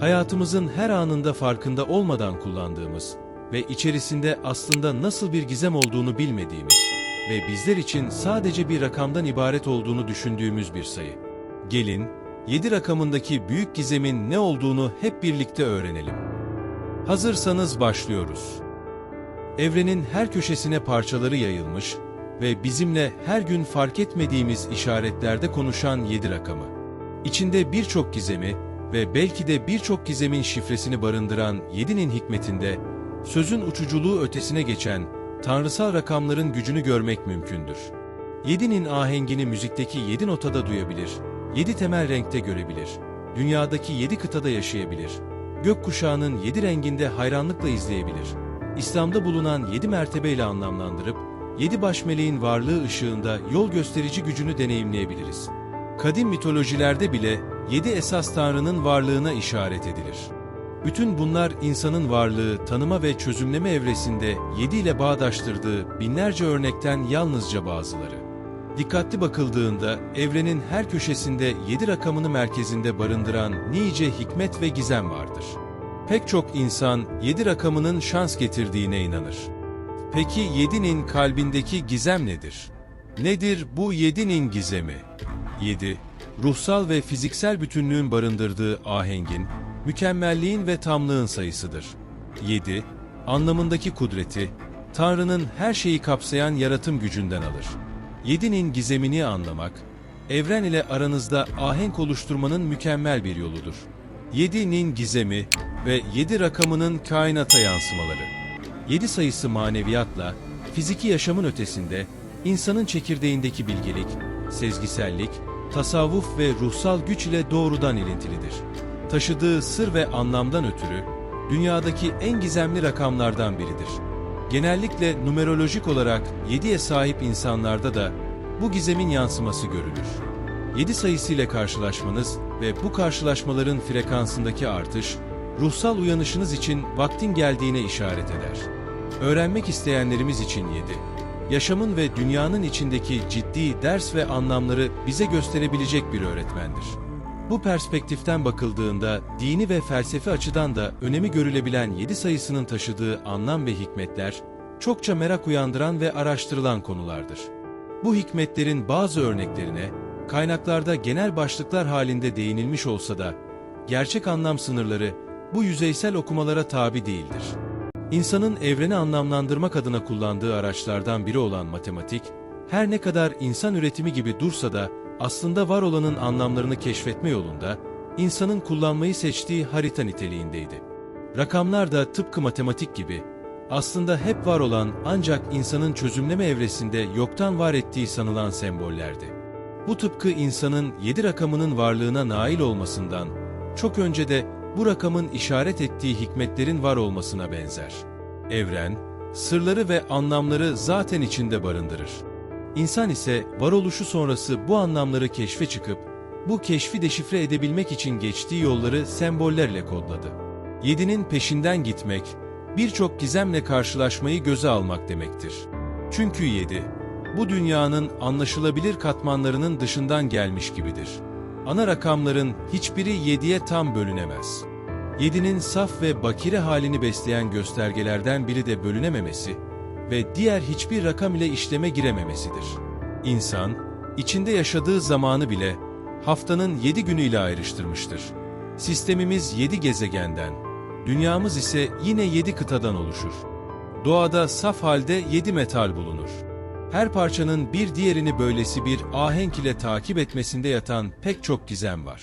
hayatımızın her anında farkında olmadan kullandığımız ve içerisinde aslında nasıl bir gizem olduğunu bilmediğimiz ve bizler için sadece bir rakamdan ibaret olduğunu düşündüğümüz bir sayı. Gelin, 7 rakamındaki büyük gizemin ne olduğunu hep birlikte öğrenelim. Hazırsanız başlıyoruz. Evrenin her köşesine parçaları yayılmış ve bizimle her gün fark etmediğimiz işaretlerde konuşan 7 rakamı. İçinde birçok gizemi ve belki de birçok gizemin şifresini barındıran 7'nin hikmetinde, sözün uçuculuğu ötesine geçen tanrısal rakamların gücünü görmek mümkündür. 7'nin ahengini müzikteki 7 notada duyabilir, 7 temel renkte görebilir, dünyadaki 7 kıtada yaşayabilir, gökkuşağının 7 renginde hayranlıkla izleyebilir, İslam'da bulunan 7 mertebeyle anlamlandırıp, 7 baş meleğin varlığı ışığında yol gösterici gücünü deneyimleyebiliriz. Kadim mitolojilerde bile 7 esas tanrının varlığına işaret edilir. Bütün bunlar insanın varlığı, tanıma ve çözümleme evresinde 7 ile bağdaştırdığı binlerce örnekten yalnızca bazıları. Dikkatli bakıldığında evrenin her köşesinde 7 rakamını merkezinde barındıran nice hikmet ve gizem vardır. Pek çok insan 7 rakamının şans getirdiğine inanır. Peki 7'nin kalbindeki gizem nedir? Nedir bu 7'nin gizemi? 7. Ruhsal ve fiziksel bütünlüğün barındırdığı ahengin, mükemmelliğin ve tamlığın sayısıdır. 7. Anlamındaki kudreti, Tanrı'nın her şeyi kapsayan yaratım gücünden alır. 7'nin gizemini anlamak, evren ile aranızda ahenk oluşturmanın mükemmel bir yoludur. 7'nin gizemi ve 7 rakamının kainata yansımaları. 7 sayısı maneviyatla, fiziki yaşamın ötesinde, insanın çekirdeğindeki bilgelik, sezgisellik, tasavvuf ve ruhsal güç ile doğrudan ilintilidir. Taşıdığı sır ve anlamdan ötürü, dünyadaki en gizemli rakamlardan biridir. Genellikle numerolojik olarak 7'ye sahip insanlarda da bu gizemin yansıması görülür. 7 sayısıyla karşılaşmanız ve bu karşılaşmaların frekansındaki artış, ruhsal uyanışınız için vaktin geldiğine işaret eder. Öğrenmek isteyenlerimiz için 7. Yaşamın ve dünyanın içindeki ciddi ders ve anlamları bize gösterebilecek bir öğretmendir. Bu perspektiften bakıldığında dini ve felsefi açıdan da önemi görülebilen 7 sayısının taşıdığı anlam ve hikmetler çokça merak uyandıran ve araştırılan konulardır. Bu hikmetlerin bazı örneklerine kaynaklarda genel başlıklar halinde değinilmiş olsa da gerçek anlam sınırları bu yüzeysel okumalara tabi değildir. İnsanın evreni anlamlandırmak adına kullandığı araçlardan biri olan matematik, her ne kadar insan üretimi gibi dursa da aslında var olanın anlamlarını keşfetme yolunda insanın kullanmayı seçtiği harita niteliğindeydi. Rakamlar da tıpkı matematik gibi aslında hep var olan ancak insanın çözümleme evresinde yoktan var ettiği sanılan sembollerdi. Bu tıpkı insanın 7 rakamının varlığına nail olmasından çok önce de bu rakamın işaret ettiği hikmetlerin var olmasına benzer. Evren, sırları ve anlamları zaten içinde barındırır. İnsan ise varoluşu sonrası bu anlamları keşfe çıkıp, bu keşfi deşifre edebilmek için geçtiği yolları sembollerle kodladı. Yedinin peşinden gitmek, birçok gizemle karşılaşmayı göze almak demektir. Çünkü yedi, bu dünyanın anlaşılabilir katmanlarının dışından gelmiş gibidir. Ana rakamların hiçbiri yediye tam bölünemez. Yedinin saf ve bakire halini besleyen göstergelerden biri de bölünememesi ve diğer hiçbir rakam ile işleme girememesidir. İnsan, içinde yaşadığı zamanı bile haftanın yedi günüyle ayrıştırmıştır. Sistemimiz yedi gezegenden, dünyamız ise yine yedi kıtadan oluşur. Doğada saf halde yedi metal bulunur. Her parçanın bir diğerini böylesi bir ahenk ile takip etmesinde yatan pek çok gizem var.